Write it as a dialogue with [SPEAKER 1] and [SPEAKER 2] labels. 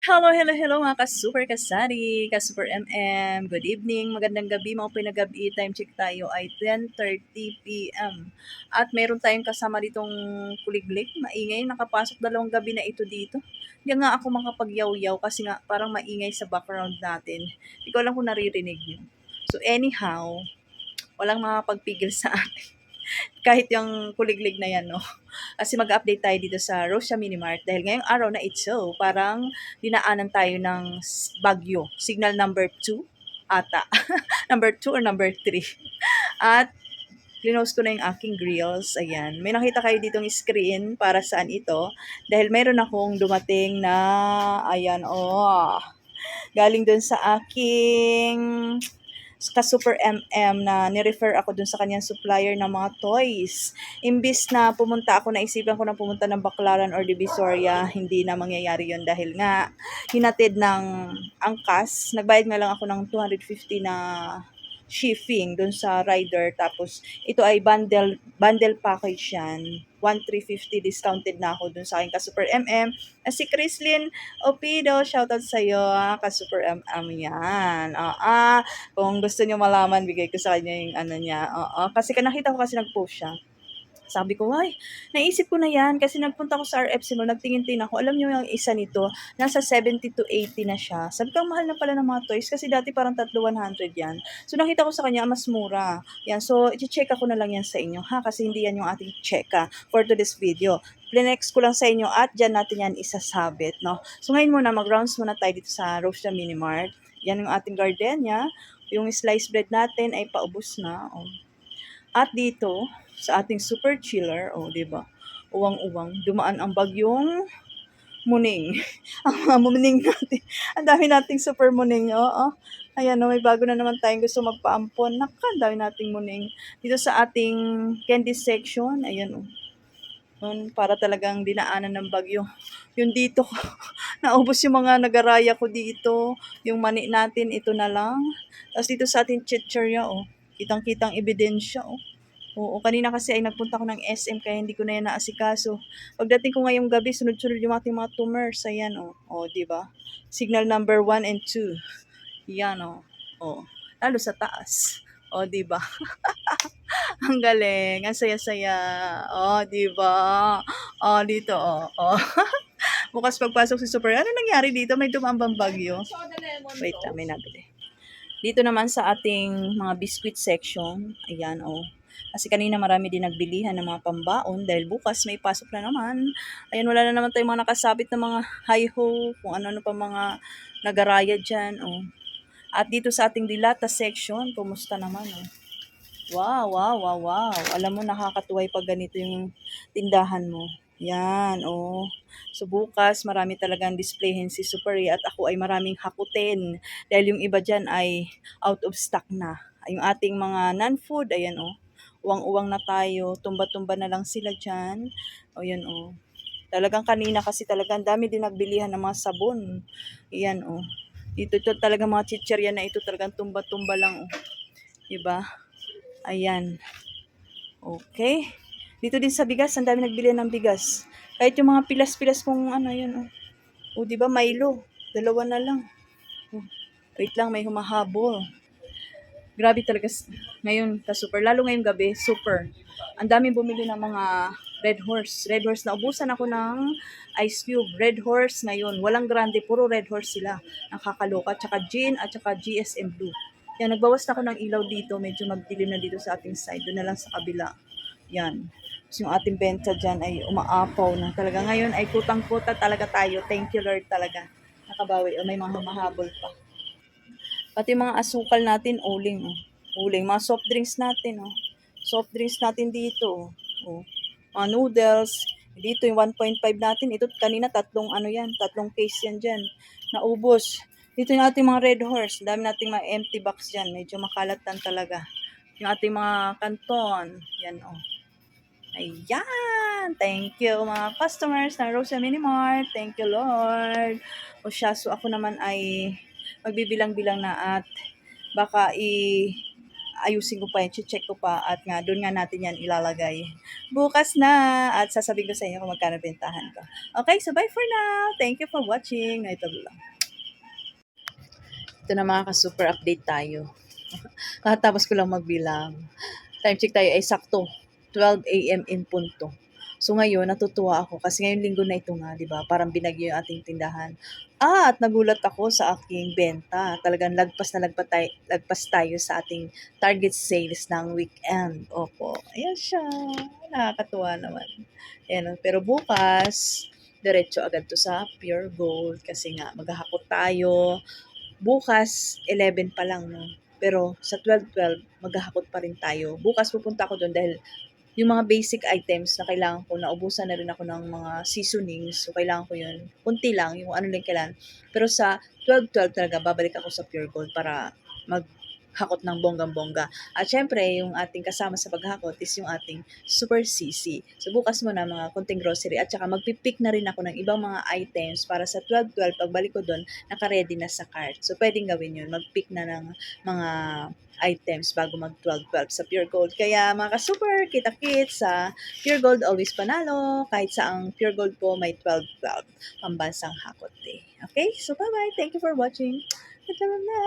[SPEAKER 1] Hello, hello, hello mga ka-super kasari, ka-super MM. Good evening, magandang gabi mga pinagabi. Time check tayo ay 10.30 p.m. At meron tayong kasama ditong kuliglig, maingay. Nakapasok dalawang gabi na ito dito. Hindi nga ako makapagyaw-yaw kasi nga parang maingay sa background natin. Hindi ko alam kung naririnig niyo. So anyhow, walang makapagpigil sa akin. Kahit yung kuliglig na yan, no? Kasi mag-update tayo dito sa Rosia Minimart dahil ngayong araw na ito, parang dinaanan tayo ng bagyo. Signal number 2 ata. number 2 or number 3. At Linost ko na yung aking grills. Ayan. May nakita kayo ditong screen para saan ito. Dahil meron akong dumating na, ayan, oh, galing dun sa aking ka-super MM na nirefer ako dun sa kanyang supplier ng mga toys. Imbis na pumunta ako, naisipan ko na pumunta ng Baclaran or Divisoria, hindi na mangyayari yon dahil nga hinatid ng angkas. Nagbayad nga lang ako ng 250 na shipping dun sa rider. Tapos, ito ay bundle, bundle package yan. 1,350 discounted na ako dun sa aking ka-super MM. Ah, si Chrislyn Opido, shoutout sa'yo, ah, ka-super MM yan. Ah, ah, kung gusto niyo malaman, bigay ko sa kanya yung ano niya. Oo, kasi ka- nakita ko kasi nag-post siya. Sabi ko, ay, naisip ko na yan kasi nagpunta ko sa RFC mo, nagtingin-tingin ako. Alam niyo yung isa nito, nasa 70 to 80 na siya. Sabi ko, mahal na pala ng mga toys kasi dati parang tatlo 100 yan. So nakita ko sa kanya, mas mura. Yan, so i-check ako na lang yan sa inyo ha kasi hindi yan yung ating check ha, for today's video. Plinex ko lang sa inyo at dyan natin yan isasabit, no? So ngayon muna, mag-rounds muna tayo dito sa Rosia Minimart. Yan yung ating gardenia. Yung sliced bread natin ay paubos na. Oh. At dito, sa ating super chiller, oh, 'di ba? Uwang-uwang, dumaan ang bagyong muning. ang mga muning natin. Ang dami nating super muning, oo. Ayan, oh, may bago na naman tayong gusto magpaampon. Naka, ang dami nating muning. Dito sa ating candy section, ayan, oh. Yun, para talagang dinaanan ng bagyo. Yung dito, naubos yung mga nagaraya ko dito. Yung mani natin, ito na lang. Tapos dito sa ating chichirya, oh. Kitang-kitang ebidensya, oh. Oo, kanina kasi ay nagpunta ko ng SM kaya hindi ko na yan naasikaso. Pagdating ko ngayong gabi, sunod-sunod yung ating mga tumors. Ayan, oh. Oh, di ba? Signal number 1 and 2. Yan, oh. Oh. Lalo sa taas. Oh, di ba? ang galing. Ang saya-saya. Oh, di ba? Oh, dito, oh. oh. Bukas pagpasok si Super. Ano nangyari dito? May dumambang bagyo. Wait may nabili. Dito naman sa ating mga biscuit section, ayan oh. Kasi kanina marami din nagbilihan ng mga pambaon dahil bukas may pasok na naman. Ayan, wala na naman tayong mga nakasabit na mga hi-ho, kung ano-ano pa mga nagaraya dyan. Oh. At dito sa ating dilata section, kumusta naman? Oh. Wow, wow, wow, wow. Alam mo, nakakatuway pag ganito yung tindahan mo. Yan, oh. So bukas, marami talagang displayhin si Super E at ako ay maraming hakutin dahil yung iba dyan ay out of stock na. Yung ating mga non-food, ayan, oh. Uwang-uwang na tayo, tumba-tumba na lang sila dyan. O yan, oh. Talagang kanina kasi talagang dami din nagbilihan ng mga sabon. Yan, oh. Dito, ito talaga mga chicherya na ito talagang tumba-tumba lang, oh. Diba? Ayan. Okay. Dito din sa bigas, ang dami nagbili ng bigas. Kahit yung mga pilas-pilas kung ano yun. Oh, oh di ba Milo? Dalawa na lang. Wait lang, may humahabol. Grabe talaga ngayon ka super. Lalo ngayong gabi, super. Ang daming bumili ng mga Red Horse. Red Horse na ubusan ako ng Ice Cube. Red Horse ngayon. Walang grande, puro Red Horse sila. Nakakaloka. Tsaka Gin at tsaka GSM Blue. Yan, nagbawas na ako ng ilaw dito. Medyo magdilim na dito sa ating side. Doon na lang sa kabila. Yan. Tapos yung ating benta dyan ay umaapaw na. Talaga ngayon ay kutang-kuta talaga tayo. Thank you Lord talaga. Nakabawi. O, may mga humahabol pa. Pati mga asukal natin, uling. Oh. Uling. Mga soft drinks natin. Oh. Soft drinks natin dito. Oh. Mga noodles. Dito yung 1.5 natin. Ito kanina tatlong ano yan. Tatlong case yan dyan. Naubos. Dito yung ating mga red horse. Dami nating mga empty box dyan. Medyo makalatan talaga. Yung ating mga kanton. Yan oh. Ayan. Thank you mga customers ng Rosa Mini Mart. Thank you Lord. O siya, ako naman ay magbibilang-bilang na at baka i ayusin ko pa yan, check ko pa at nga doon nga natin yan ilalagay. Bukas na at sasabihin ko sa inyo kung magkano bentahan ko. Okay, so bye for now. Thank you for watching. Ito lang. Ito na mga ka-super update tayo. Kakatapos ko lang magbilang. Time check tayo ay sakto. 12 a.m. in punto. So ngayon, natutuwa ako kasi ngayong linggo na ito nga, di ba? Parang binagyo yung ating tindahan. Ah, at nagulat ako sa aking benta. Talagang lagpas na lagpas tayo, lagpas tayo sa ating target sales ng weekend. Opo, ayan siya. Nakakatuwa naman. Ayan, oh. pero bukas, diretso agad to sa Pure Gold kasi nga maghahakot tayo. Bukas, 11 pa lang, no? Pero sa 12-12, maghahakot pa rin tayo. Bukas pupunta ako doon dahil yung mga basic items na kailangan ko, naubusan na rin ako ng mga seasonings. So, kailangan ko yun. Kunti lang, yung ano lang kailangan. Pero sa 12-12 talaga, babalik ako sa Pure Gold para maghakot ng bonggang-bongga. At syempre, yung ating kasama sa paghakot is yung ating Super CC. So, bukas mo na mga kunting grocery. At saka magpipick na rin ako ng ibang mga items para sa 12-12, pagbalik ko doon, naka-ready na sa cart. So, pwedeng gawin yun. Mag-pick na ng mga items bago mag 12-12 sa Pure Gold. Kaya mga ka-super, kita-kits sa Pure Gold always panalo. Kahit sa ang Pure Gold po may 12-12 pambansang hakot day. Okay? So bye-bye. Thank you for watching. Ito na.